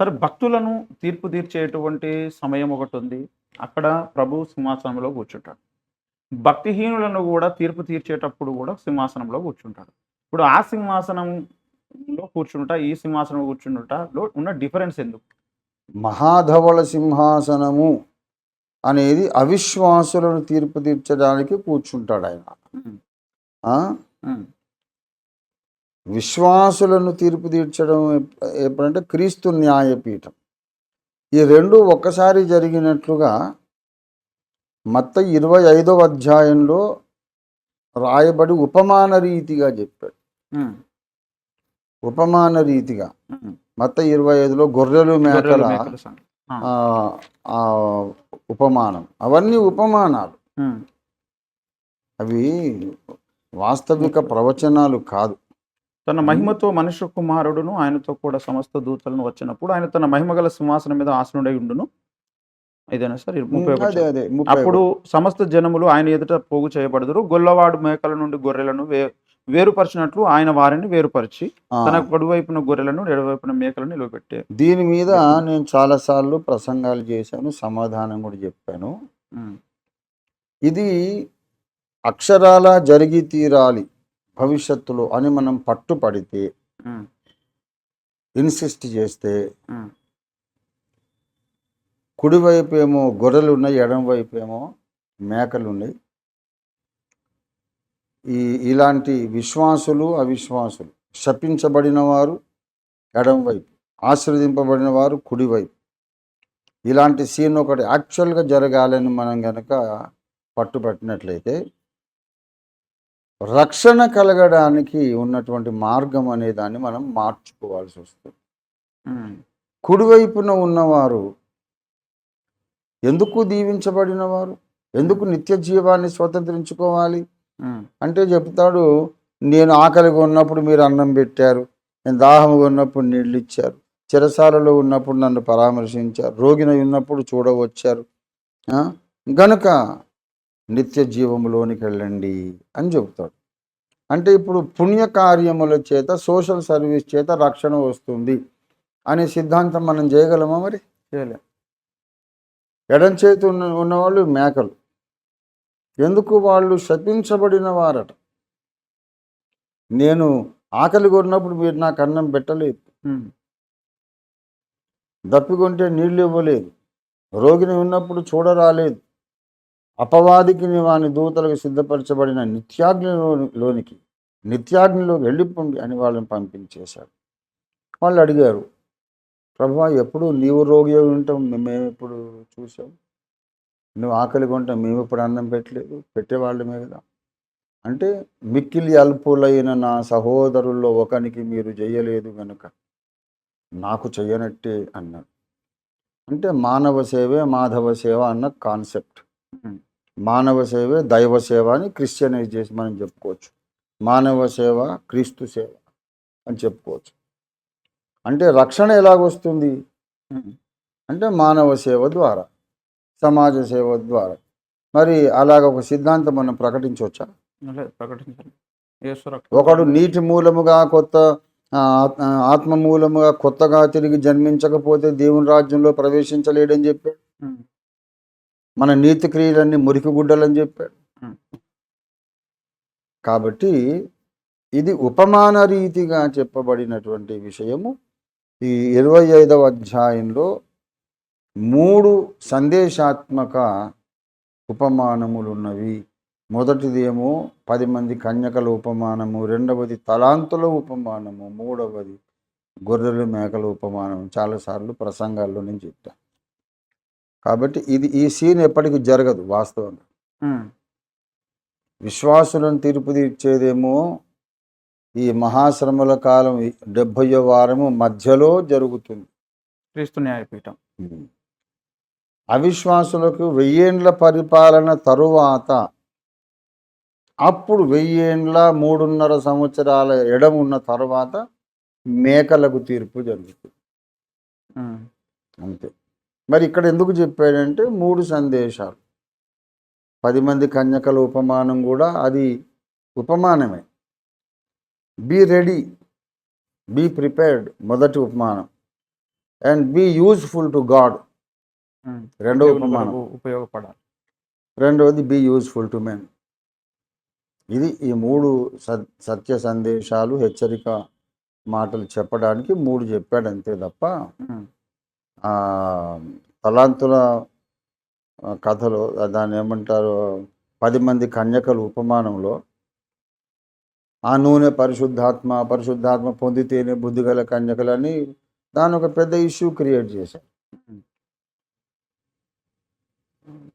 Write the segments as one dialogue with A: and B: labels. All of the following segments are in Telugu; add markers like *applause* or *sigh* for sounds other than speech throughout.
A: సరే భక్తులను తీర్పు తీర్చేటువంటి సమయం ఒకటి ఉంది. అక్కడ ప్రభు సింహాసనంలో కూర్చుంటాడు. భక్తిహీనులను కూడా తీర్పు తీర్చేటప్పుడు కూడా సింహాసనంలో కూర్చుంటాడు. ఇప్పుడు ఆ సింహాసనంలో కూర్చుంటా ఈ సింహాసనం కూర్చుంటాలో ఉన్న డిఫరెన్స్ ఎందుకు?
B: మహాధవళ సింహాసనము అనేది అవిశ్వాసులను తీర్పు తీర్చడానికి కూర్చుంటాడు ఆయన. విశ్వాసులను తీర్పు తీర్చడం ఎప్- ఎప్పుడంటే క్రీస్తు న్యాయపీఠం. ఈ రెండు ఒక్కసారి జరిగినట్లుగా మత్త ఇరవై ఐదవ అధ్యాయంలో రాయబడి ఉపమాన రీతిగా చెప్పాడు. ఉపమాన రీతిగా. మత్త ఇరవై ఐదులో గొర్రెలు మేకల ఉపమానం. అవన్నీ ఉపమానాలు. అవి వాస్తవిక ప్రవచనాలు కాదు.
A: తన మహిమతో మనుష్య కుమారుడును ఆయనతో కూడా సమస్త దూతలను వచ్చినప్పుడు ఆయన తన మహిమగల సింహాసనం మీద ఆసనుడై ఉండును. ఇదేనా సార్? ముప్పై అప్పుడు సమస్త జనములు ఆయన ఎదుట పోగు చేయబడదురు. గొల్లవాడు మేకల నుండి గొర్రెలను వే వేరుపరిచినట్లు ఆయన వారిని వేరుపరిచి తన కుడివైపున గొర్రెలను ఎడవైపున మేకలను నిలవబెట్టే
B: దీని మీద నేను చాలాసార్లు ప్రసంగాలు చేశాను సమాధానం కూడా చెప్పాను. ఇది అక్షరాల జరిగి తీరాలి. భవిష్యత్తులో అని మనం పట్టుపడితే ఇన్సిస్ట్ చేస్తే కుడివైపు ఏమో గొర్రెలు ఉన్నాయి ఎడం వైపు ఏమో మేకలు ఉన్నాయి ఈ ఇలాంటి విశ్వాసులు అవిశ్వాసులు. శపించబడిన వారు ఎడం వైపు ఆశీర్వదింపబడిన వారు కుడివైపు ఇలాంటి సీన్ ఒకటి యాక్చువల్గా జరగాలని మనం కనుక పట్టుపట్టినట్లయితే రక్షణ కలగడానికి ఉన్నటువంటి మార్గం అనే దాన్ని మనం మార్చుకోవాల్సి వస్తుంది. కుడివైపున ఉన్నవారు ఎందుకు దీవించబడిన వారు ఎందుకు నిత్య జీవాన్ని స్వతంత్రించుకోవాలి? అంటే చెప్తాడు నేను ఆకలిగా ఉన్నప్పుడు మీరు అన్నం పెట్టారు నేను దాహంగా ఉన్నప్పుడు నీళ్ళు ఇచ్చారు చెరసాలలో ఉన్నప్పుడు నన్ను పరామర్శించారు రోగిన ఉన్నప్పుడు చూడవచ్చారు? గనుక నిత్య జీవములోనికి వెళ్ళండి అని చెబుతాడు. అంటే ఇప్పుడు పుణ్యకార్యముల చేత సోషల్ సర్వీస్ చేత రక్షణ వస్తుంది అనే సిద్ధాంతం మనం చేయగలమా మరి?
A: చేయలేం.
B: ఎడం చేతి ఉన్న ఉన్నవాళ్ళు మేకలు. ఎందుకు వాళ్ళు శపించబడిన వారట? నేను ఆకలి కొన్నప్పుడు మీరు నాకు అన్నం పెట్టలేదు. దప్పికొంటే నీళ్ళు ఇవ్వలేదు. రోగిని ఉన్నప్పుడు చూడరాలేదు. అపవాదికి వాని దూతలకు సిద్ధపరచబడిన నిత్యాగ్నిలో లోనికి నిత్యాగ్నిలోకి వెళ్ళిపోండి అని వాళ్ళని పంపించేశాడు. వాళ్ళు అడిగారు ప్రభు ఎప్పుడు నీవు రోగి అయి ఉంటాం మేము ఎప్పుడు చూసాం? నువ్వు ఆకలి కొంటాం మేము ఇప్పుడు అన్నం పెట్టలేదు పెట్టేవాళ్ళమే కదా? అంటే మిక్కిలి అల్పులైన నా సహోదరుల్లో ఒకనికి మీరు చేయలేదు కనుక నాకు చెయ్యనట్టే అన్నాడు. అంటే మానవ సేవే మాధవ సేవ అన్న కాన్సెప్ట్. మానవ సేవే దైవ సేవ అని క్రిస్టియనైజ్ చేసి మనం చెప్పుకోవచ్చు. మానవ సేవ క్రీస్తు సేవ అని చెప్పుకోవచ్చు. అంటే రక్షణ ఎలాగొస్తుంది. అంటే మానవ సేవ ద్వారా సమాజ సేవ ద్వారా. మరి అలాగ ఒక సిద్ధాంతం మనం ప్రకటించవచ్చా?
A: రక్తం.
B: ఒకడు నీటి మూలముగా కొత్త ఆత్మ మూలముగా కొత్తగా తిరిగి జన్మించకపోతే దేవుని రాజ్యంలో ప్రవేశించలేడని చెప్పాడు. మన నీతి క్రియలన్నీ మురికి గుడ్డలని చెప్పాడు. కాబట్టి ఇది ఉపమాన రీతిగా చెప్పబడినటువంటి విషయము. ఈ ఇరవై ఐదవ అధ్యాయంలో మూడు సందేశాత్మక ఉపమానములు ఉన్నవి మొదటిదేమో పది మంది కన్యకల ఉపమానము రెండవది తలాంతుల ఉపమానము మూడవది గొర్రెలు మేకల ఉపమానం చాలాసార్లు ప్రసంగాల్లో నేను చెప్తాను కాబట్టి ఇది ఈ సీన్ ఎప్పటికీ జరగదు వాస్తవంగా. విశ్వాసులను తీర్పు తీర్చేదేమో ఈ మహాశ్రమల కాలం డెబ్భయో వారము మధ్యలో జరుగుతుంది.
A: క్రీస్తు న్యాయపీఠం.
B: అవిశ్వాసులకు వెయ్యేండ్ల పరిపాలన తరువాత అప్పుడు వెయ్యేండ్ల మూడున్నర సంవత్సరాల ఎడం ఉన్న తర్వాత మేకలకు తీర్పు జరుగుతుంది. అంతే. మరి ఇక్కడ ఎందుకు చెప్పాడంటే మూడు సందేశాలు. పది మంది కన్యకల ఉపమానం కూడా అది ఉపమానమే. బీ రెడీ బీ ప్రిపేర్డ్ మొదటి ఉపమానం. And be useful to God. రెండో ఉపమానం.
A: ఉపయోగపడాలి.
B: రెండవది బీ యూజ్ఫుల్ టు మెన్. ఇది ఈ మూడు సత్ సత్య సందేశాలు హెచ్చరిక మాటలు చెప్పడానికి మూడు చెప్పాడు అంతే తప్ప తలాంతుల కథలో దాన్ని ఏమంటారు పది మంది కన్యకలు ఉపమానంలో ఆ నూనె పరిశుద్ధాత్మ పరిశుద్ధాత్మ పొందితేనే బుద్ధిగల కన్యకలని దాని ఒక పెద్ద ఇష్యూ క్రియేట్ చేశారు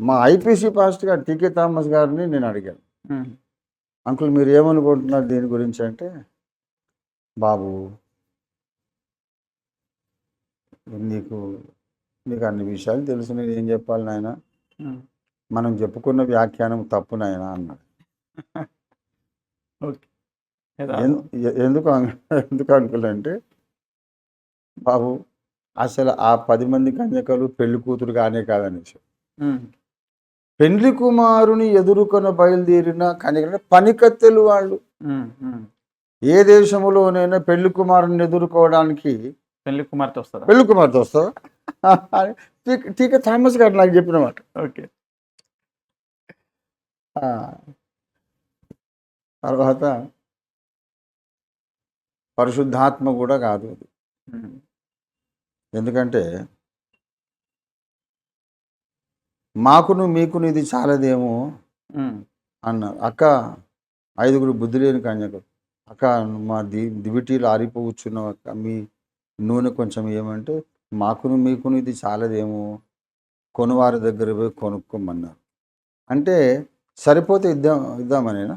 B: మా ఐపీసీ పాస్ట్ గారు టీకే థామస్ గారిని నేను అడిగాను. అంకుల్ మీరు ఏమనుకుంటున్నారు దీని గురించి అంటే బాబు నీకు నీకు అన్ని విషయాలు తెలుసు నేను ఏం చెప్పాలి నాయన. మనం చెప్పుకున్న వ్యాఖ్యానం తప్పు నాయన అన్నాడు *laughs* ఎందుకు ఎందుకు అంకుల్ అంటే బాబు అసలు ఆ పది మంది కన్యకలు పెళ్ళి కూతురు కానే కాదనేసి. పెళ్ళి కుమారుని ఎదుర్కొన బయలుదేరిన కన్యక పనికత్తెలు వాళ్ళు. ఏ దేశంలోనైనా పెళ్ళి కుమారుని ఎదుర్కోవడానికి
A: పెళ్ళి కుమార్తె వస్తుందా
B: పెళ్ళి కుమార్తె వస్తావా? *laughs* టీక- థామస్ గారు నాకు చెప్పిన మాట.
A: ఓకే.
B: తర్వాత పరిశుద్ధాత్మ కూడా కాదు అది. ఎందుకంటే మాకును మీకును ఇది చాలదేమో. అన్నారు. అక్క ఐదుగురు బుద్ధి లేని కన్యకలు అక్క మా ది దివిటీలు ఆరిపోవచ్చున్నావు అక్క. మీ నూనె కొంచెం ఏమంటే మాకును మీకును ఇది చాలదేమో కొనువారి దగ్గర పోయి కొనుక్కోమన్నారు. అంటే సరిపోతే ఇద్దాం ఇద్దామనేనా.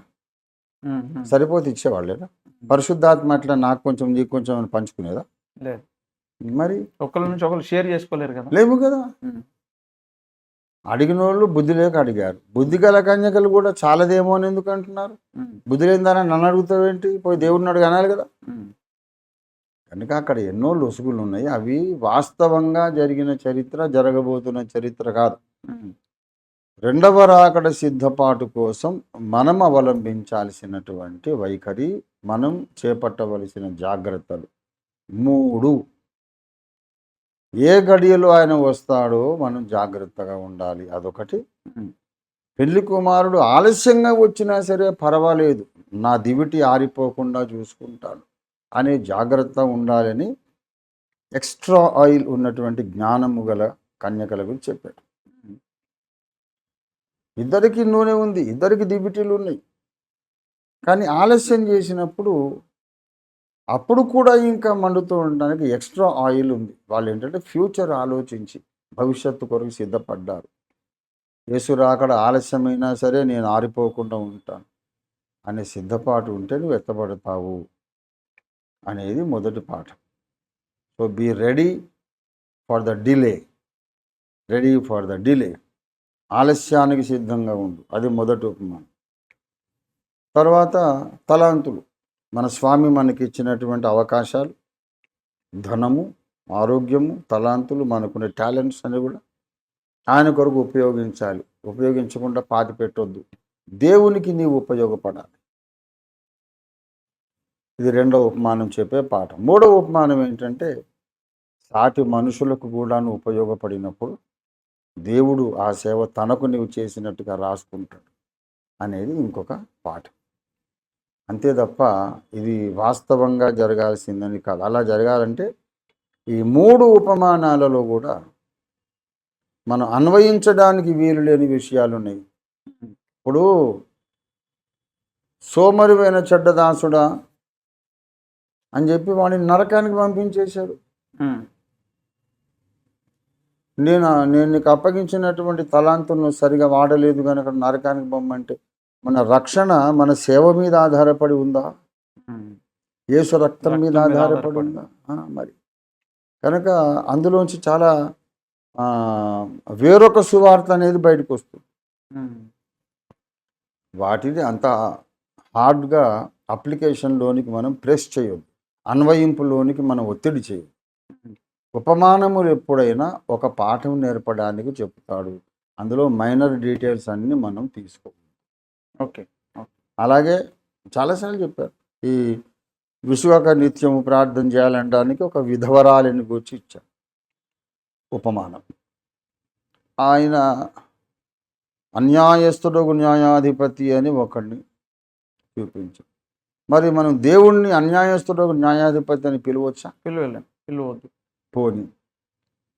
B: సరిపోతే ఇచ్చేవాళ్ళేనా పరిశుద్ధాత్మ అట్లా నాకు కొంచెం నీకు కొంచెం అని పంచుకునేదా?
A: లేదు.
B: మరి?
A: ఒకళ్ళ నుంచి ఒకళ్ళు షేర్ చేసుకోలేరు కదా.
B: లేవు కదా. అడిగిన వాళ్ళు బుద్ధి లేక అడిగారు. బుద్ధి గల కన్యకలు కూడా చాలదేమో అని ఎందుకు అంటున్నారు. బుద్ధి లేనిదానా నన్ను అడుగుతావేంటి? పోయి దేవుడిని అడుగు అనాలి కదా. కనుక అక్కడ ఎన్నో లొసుగులు ఉన్నాయి అవి వాస్తవంగా జరిగిన చరిత్ర జరగబోతున్న చరిత్ర కాదు. రెండవ రాకడ సిద్ధపాటు కోసం మనం అవలంబించాల్సినటువంటి వైఖరి మనం చేపట్టవలసిన జాగ్రత్తలు మూడు. ఏ గడియలో ఆయన వస్తాడో మనం జాగ్రత్తగా ఉండాలి. అదొకటి. పెళ్ళి కుమారుడు ఆలస్యంగా వచ్చినా సరే పర్వాలేదు. నా దివిటి ఆరిపోకుండా చూసుకుంటాడు. అనే జాగ్రత్త ఉండాలని ఎక్స్ట్రా ఆయిల్ ఉన్నటువంటి జ్ఞానము గల కన్యకల గురించి చెప్పాడు. ఇద్దరికి నూనె ఉంది ఇద్దరికి దిబిటీలు ఉన్నాయి. కానీ ఆలస్యం చేసినప్పుడు అప్పుడు కూడా ఇంకా మండుతూ ఉండడానికి ఎక్స్ట్రా ఆయిల్ ఉంది. వాళ్ళు ఏంటంటే ఫ్యూచర్ ఆలోచించి భవిష్యత్తు కొరకు సిద్ధపడ్డారు. యేసు రాకడ ఆలస్యమైనా సరే నేను ఆరిపోకుండా ఉంటాను. అనే సిద్ధపాటు ఉంటే నువ్వు ఎత్తబడతావు. అనేది మొదటి పాఠం. So be ready for the delay ready for the delay ఆలస్యానికి సిద్ధంగా ఉండు. అది మొదటి ఉపమానం. తర్వాత తలాంతులు. మన స్వామి మనకి ఇచ్చినటువంటి అవకాశాలు. ధనము ఆరోగ్యము తలాంతులు మనకునే టాలెంట్స్ అని కూడా ఆయన కొరకు ఉపయోగించాలి. ఉపయోగించకుండా పాతి పెట్టొద్దు దేవునికి నీవు ఉపయోగపడాలి. ఇది రెండవ ఉపమానం చెప్పే పాఠం. మూడవ ఉపమానం ఏంటంటే సాటి మనుషులకు కూడాను ఉపయోగపడినప్పుడు దేవుడు ఆ సేవ తనకు నీవు చేసినట్టుగా రాసుకుంటాడు అనేది ఇంకొక పాఠం. అంతే తప్ప ఇది వాస్తవంగా జరగాల్సిందని కాదు. అలా జరగాలంటే ఈ మూడు ఉపమానాలలో కూడా మనం అన్వయించడానికి వీలు లేని విషయాలు ఉన్నాయి. ఇప్పుడు సోమరువైన చెడ్డదాసుడా అని చెప్పి వాడిని నరకానికి పంపించేశాడు. నేను నేను నీకు అప్పగించినటువంటి తలాంతులను సరిగా వాడలేదు కనుక నరకానికి పంపంటే మన రక్షణ మన సేవ మీద ఆధారపడి ఉందా. యేసు రక్తం మీద ఆధారపడి. ఉందా మరి కనుక అందులోంచి చాలా వేరొక సువార్త అనేది బయటకు వస్తుంది. వాటిని అంత హార్డ్గా అప్లికేషన్లోనికి మనం ప్రెస్ చేయొద్దు అన్వయింపులోనికి మనం ఒత్తిడి చేయొద్దు ఉపమానములు ఎప్పుడైనా ఒక పాఠం నేర్పడానికి చెప్తాడు. అందులో మైనర్ డీటెయిల్స్ అన్నీ మనం తీసుకో
A: ఓకే.
B: అలాగే చాలాసార్లు చెప్పారు. ఈ విశ్వక నిత్యము ప్రార్థన చేయాలనడానికి ఒక విధవరాలిని గురించి ఇచ్చారు. ఉపమానం. ఆయన అన్యాయస్తుడు న్యాయాధిపతి అని ఒకడిని చూపించు మరి మనం దేవుణ్ణి అన్యాయస్తుడు న్యాయాధిపతి అని పిలవచ్చా?
A: పిలువలేం పిలువద్దు.
B: పోని.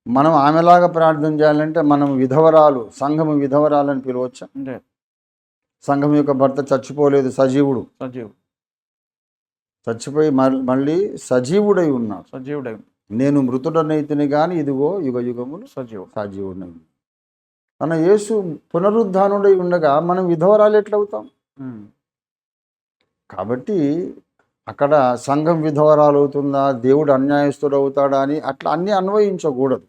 B: మనం ఆమెలాగా ప్రార్థన చేయాలంటే మనం విధవరాలు సంఘము విధవరాలని పిలవచ్చా?
A: అంటే?
B: సంఘం యొక్క భర్త చచ్చిపోలేదు సజీవుడు.
A: సజీవుడు.
B: చచ్చిపోయి మళ్ళీ సజీవుడై ఉన్నాడు.
A: సజీవుడై
B: నేను మృతుడనైతిని కానీ ఇదిగో యుగ యుగములు
A: సజీవుడు.
B: సజీవుడై మన యేసు పునరుద్ధానుడై ఉండగా మనం విధవరాలు ఎట్లవుతాం. కాబట్టి అక్కడ సంఘం విధవరాలు అవుతుందా దేవుడు అన్యాయస్తుడు అవుతాడా అని అట్లా అన్నీ అన్వయించకూడదు.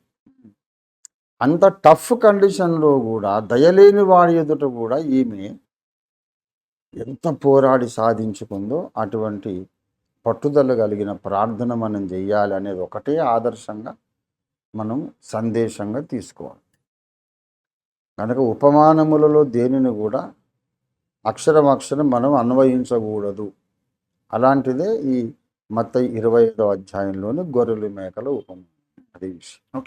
B: అంత టఫ్ కండిషన్లో కూడా దయలేని వాడి ఎదుట కూడా ఈమె ఎంత పోరాడి సాధించుకుందో అటువంటి పట్టుదల కలిగిన ప్రార్థన మనం చేయాలి అనేది ఒకటే ఆదర్శంగా మనం సందేశంగా తీసుకోవాలి. కనుక ఉపమానములలో దేనిని కూడా అక్షరం అక్షరం మనం అన్వయించకూడదు. అలాంటిదే ఈ మత ఇరవై ఐదో అధ్యాయంలోని గొర్రెలు మేకల ఉపమానం. అదే విషయం.